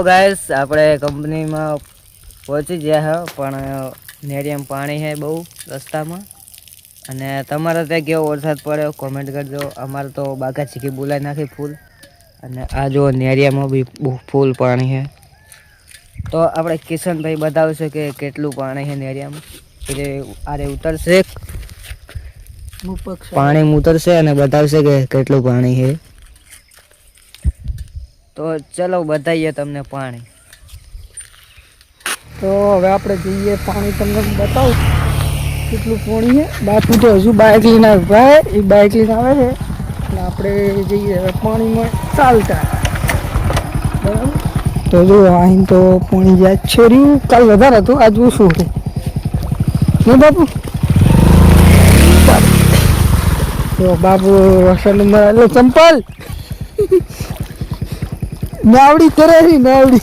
તો ગાઈસ આપણે કંપનીમાં પહોંચી ગયા હે પણ નેરિયમ પાણી છે બહુ રસ્તામાં. અને તમારે ત્યાં કેવો વરસાદ પડ્યો? કોમેન્ટ કરજો. અમારે તો બાકા છીકી બોલાવી નાખી ફૂલ. અને આ જો નેરિયામાં બી ફૂલ પાણી છે. તો આપણે કિશનભાઈ બતાવશે કે કેટલું પાણી છે નેરિયામાં. એટલે આરે ઉતરશે. પાણી ઉતરશે અને બતાવશે કે કેટલું પાણી છે. તો ચલો બતાવીએ તમને પાણી. તો હવે આપણે જઈએ, પાણી તમને બતાવું. કેટલું પાણી છે? બાકી તો હજુ બાઇક લઈને ભાઈ, એ બાઇક લઈને આવે છે. એટલે આપણે જઈએ હવે પાણીમાં ચાલતા. બરાબર? તો જો, અહીં તો પાણી જાય છે રહ્યું, કાલ વધારે હતું, આજ ઓછું હતું. ને બાપુ? તો બાપુ વસંતમાં એટલે ચંપલ. નાવડી કરે છે નાવડી.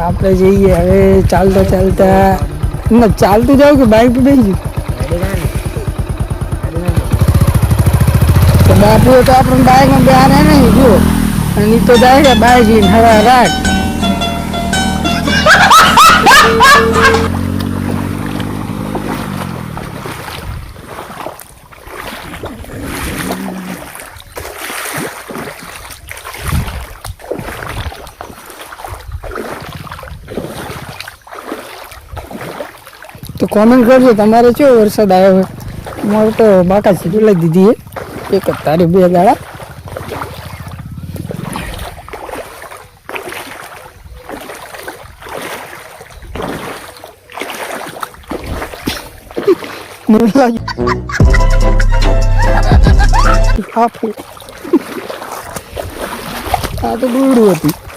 આપણે જઈએ હવે ચાલતા ચાલતા. ના, ચાલતું જાવ કે બાઇક પર બેસી બાપુ તો આપણે બાઇકમાં બેહારે નહીં, જુઓ. અને તો જાય બાઇક લઈને હવા રાખ. કોમેન્ટ કરજો. તમારે કેવો વરસાદ આવ્યો હોય? અમારે તો બાકા સીધું લઈ દીધી છે. એક જ તારી બે દાડા. મને લાગ્યું હાફે આ તો દોરડું હતી.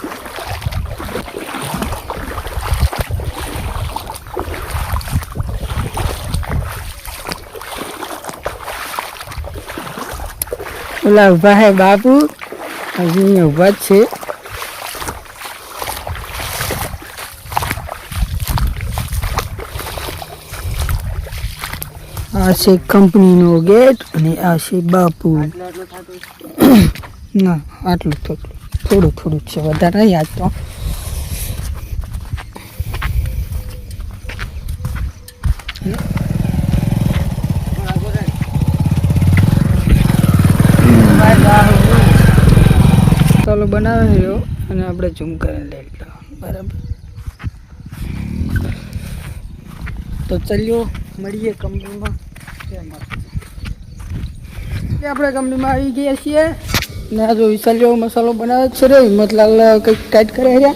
ઓલા ઊભા હે બાપુ. હજી અહીંયા ઊભા જ છે. આ છે કંપનીનો ગેટ અને આ છે બાપુ. ના આટલું થોડું થોડું થોડું છે. વધારે યાદ તો. ચાલો બનાવે લો અને આપણે ઝૂમ કરીને લઈ લેવાનું બરાબર? તો ચાલ્યો, મળીએ કંપનીમાં. આપણે કંપનીમાં આવી ગયા છીએ. ને આ જો વિશાલ્યો મસાલો બનાવે છે રે હિંમતલાલ કંઈક ટાઈટ કરે છે.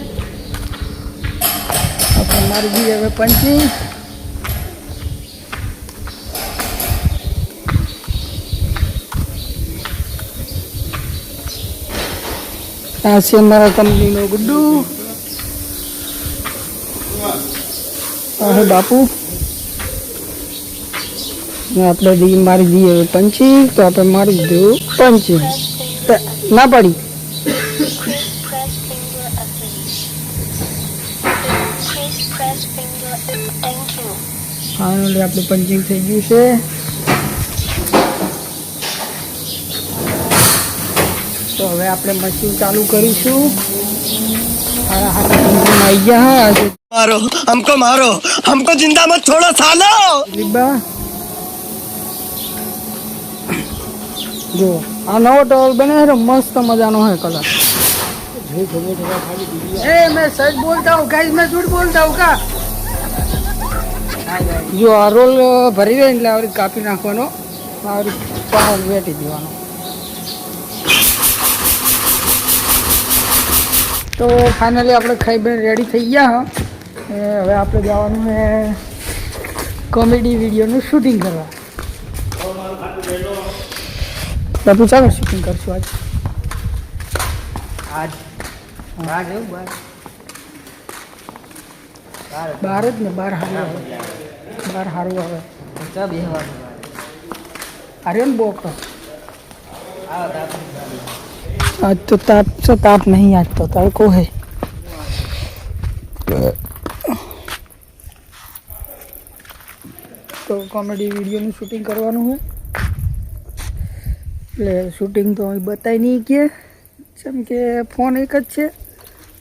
આપણે મારી ગઈ હવે પંચી આ છે અમારા કંપનીનો ગુડ્ડુ. બાપુ. આપડે દી મારી દઈએ પંચી, તો આપણે મારી દીધું પંચી. ના પાડી. ફાઇનલી આપણું પંચિંગ થઈ ગયું છે. તો હવે આપણે મશીન ચાલુ કરીશું. આવી ગયા મારો હમકો મારો હમકો જિંદા મત છોડો જો આ નવો ટોલ બને મસ્ત મજાનો હે કલર. એ મેં સચ બોલતા હું ગાઈઝ મેં ઝૂઠ બોલતા હું કા? જો આ રોલ ભરી દે એટલે આવરી કાપી નાખવાનો. આવરી પાવર વેટી દેવાનો. તો ફાઇનલી આપણે ખાઈ બેન રેડી થઈ ગયા હા. હવે આપણે જવાનું છે કોમેડી વિડીયોનું શૂટિંગ કરવા. બાપુ ચાલો શૂટિંગ કરશું આજ. આજ? બહાર જવું બહાર બહાર જ. ને બહાર સારું આવે. બહાર સારું આવે. ચા બેહવાનું. બહાર આર્યો આજ તો તાપ છે તાપ નહીં આજ તો તડકો હે તો કોમેડી વિડીયોનું શૂટિંગ કરવાનું છે। એટલે શૂટિંગ તો બતાવી નહીં કે, જેમ કે ફોન એક જ છે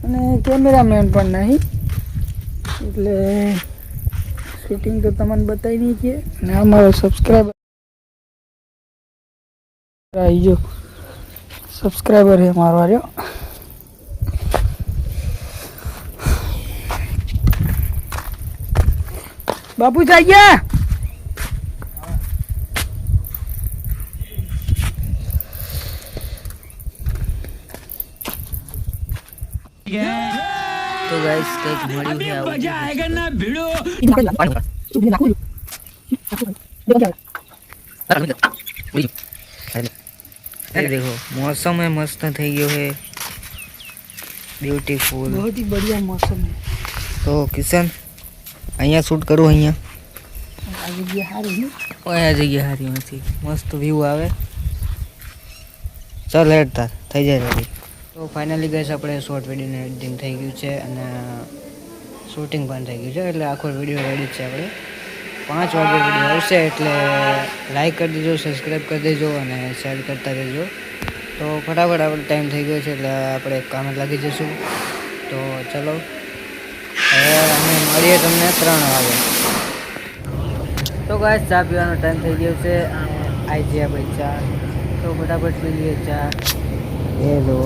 અને કેમેરામેન પણ નહીં। એટલે શૂટિંગ તો તમને બતાવી નહીં કે, અને અમારો સબસ્ક્રાઈબર આવી જાઓ સબસ્ક્રાઈબર છે મારો આવ્યો બાપુ જાય ગયા તો ગાઈસ કંઈક મળ્યું છે આવું ये देखो मौसम है मस्त થઈ ગયો है બ્યુટીફુલ बहुत ही बढ़िया मौसम है તો કિશન અહીંયા શૂટ કરું અહીંયા આ જગ્યા સારી ને ઓય આ જગ્યા સારી નથી મસ્ત વ્યૂ આવે ચાલ હેડ તાર થઈ જાય રેડી તો ફાઇનલી ગઈશ આપણે શોર્ટ વિડીયોનું એડિટિંગ થઈ ગયું છે અને શૂટિંગ પણ થઈ ગયું છે એટલે આખો વિડીયો રેડી જ છે આપણે પાંચ વાગે વીડિયો આવશે એટલે લાઈક કરી દેજો સબસ્ક્રાઈબ કરી દેજો અને શેર કરતા રહેજો. તો ફટાફટ આપણે ટાઈમ થઈ ગયો છે એટલે આપણે કામે લાગી જઈશું તો ચલો, હવે અમે મળીએ તમને ત્રણ વાગે. તો ગાય ચા પીવાનો ટાઈમ થઈ ગયો છે. આવી ગયા ભાઈ ચા. તો ફટાફટ પી લઈએ ચા. એ લો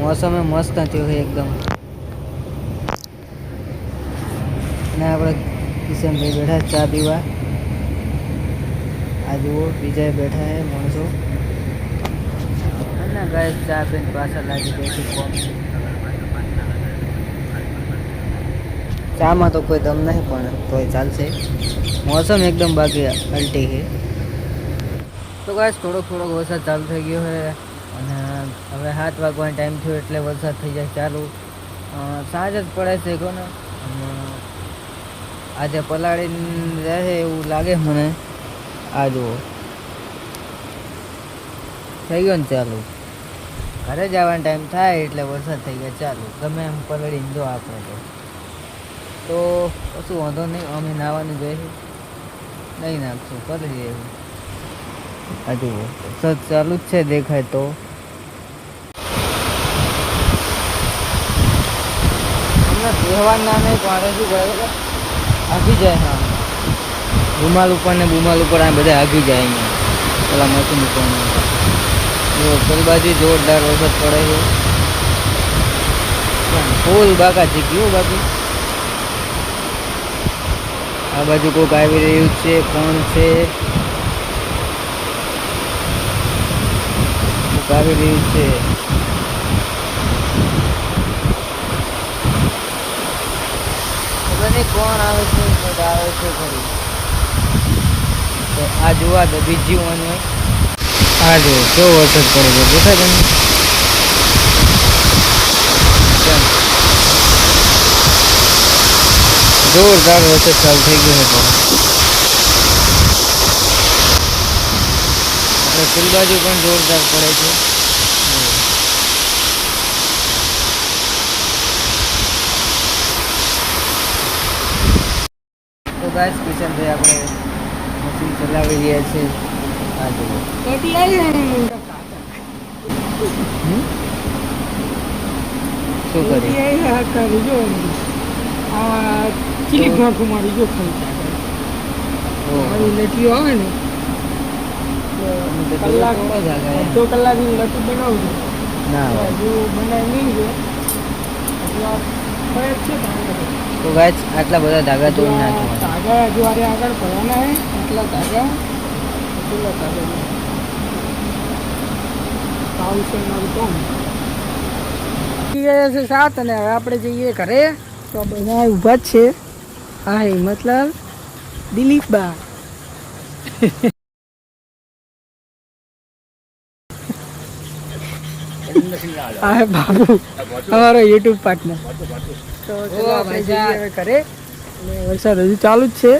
મોસમે મસ્ત થયો છે એકદમ. અને આપણે કિશનભાઈ બેઠા ચા પીવા. આ જુઓ બીજા બેઠા હે માણસો. અને ગાય ચા પીને પાછા લાગી છે કોમ. ચામાં તો કોઈ દમ નહીં, પણ તોય ચાલશે. મોસમ એકદમ બાકી અલટી છે. તો ગાય થોડોક થોડોક વરસાદ ચાલુ થઈ ગયો છે. અને હવે સાત વાગવાનો ટાઈમ થયો, એટલે વરસાદ થઈ જાય ચાલુ. સાંજ જ પડે છે કોને આજે પલાળીને રહે એવું લાગે મને. આ જુઓ. થઈ ગયો ને ચાલુ? ઘરે જવાનો ટાઈમ થાય એટલે વરસાદ થઈ ગયા. ચાલુ. ગમે એમ પલળીને જો આપણે તો. તો કશું વાંધો નહીં. અમે નાહવાનું જોઈએ નહીં નાખશું. પલળી એવું આ જુઓ. વરસાદ ચાલુ જ છે દેખાય તો. તહેવાર ના નહીં પણ શું? આગી જાય, હા. રૂમાલ ઉપર ને બુમાલ ઉપર આ બધા આગી જાય અહીંયા. પેલા મશીન ઉપર જો પેલી બાજુ જોરદાર વરસાદ પડે છે. પણ ફૂલ બાકા છે કેવું બાકી. આ બાજુ કોઈક આવી રહ્યું છે, કોણ છે? કોઈક આવી રહ્યું છે ખબર નહીં કોણ આવે છે? આવે છે ખરી? તો આ જોવા દો બીજી વન હોય. આ જો કેવો વરસાદ પડે છે દેખાય તમને જોરદાર વરસાદ ચાલુ થઈ ગયો હતો આપણે ફૂલ બાજુ પણ જોરદાર પડે છે. ગાઈસ કિશનભાઈ આપણે મશીન ચલાવી રહ્યા છે આ જુઓ? શું કલાક અડધો કલાકની લટી બનાવજો ના. બનાવી નહીં જો ધાગા તો ગાઈસ, આટલા બધા ધાગા તોડી નાખ્યા. ધાગા હજુ આરે આગળ ભરવાના હે, આટલા ધાગા. એટલા ધાગા છે? સાત અને હવે આપણે જઈએ ઘરે. તો બધા ઊભા જ છે. હા મતલબ દિલીપ બા આ હે બાબુ. અમારો યુટ્યુબ પાર્ટનર. તો ચલો આપણે જઈએ હવે ઘરે. અને વરસાદ હજુ ચાલુ જ છે.